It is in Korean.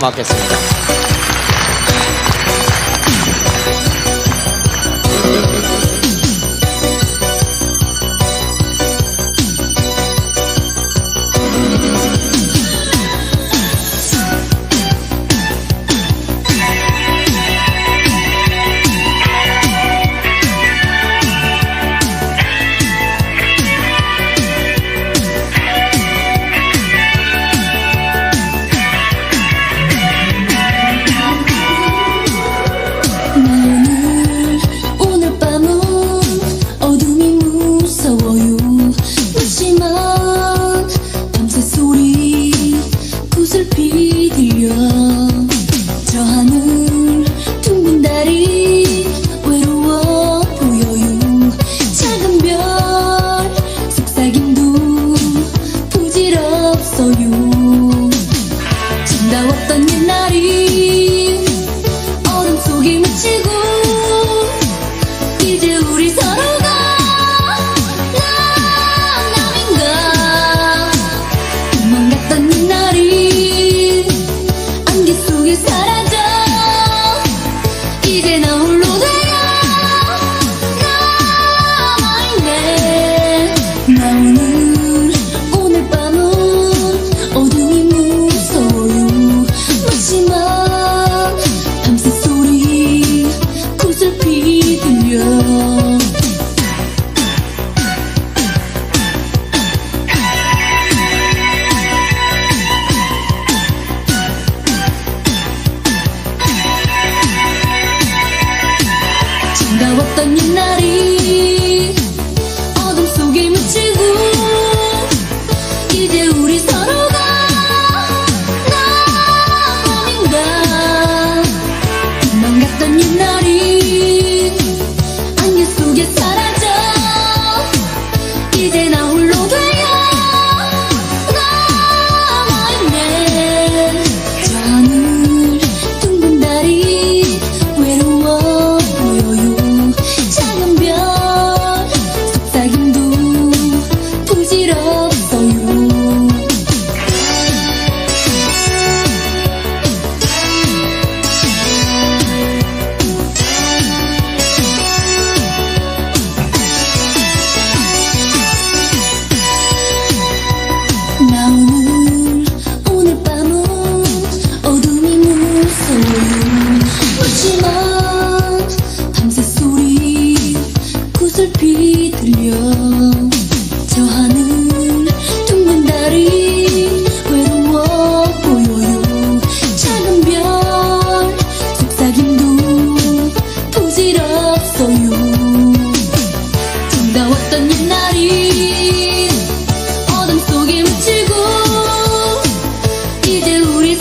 고맙겠습니다. Lo Buksan niyo na rin 들려. 저 하늘 둥근 달이 외로워 보여요. 작은 별 속삭임도 부질없어요. 정다웠던 옛날이 어둠 속에 묻히고 이제 우리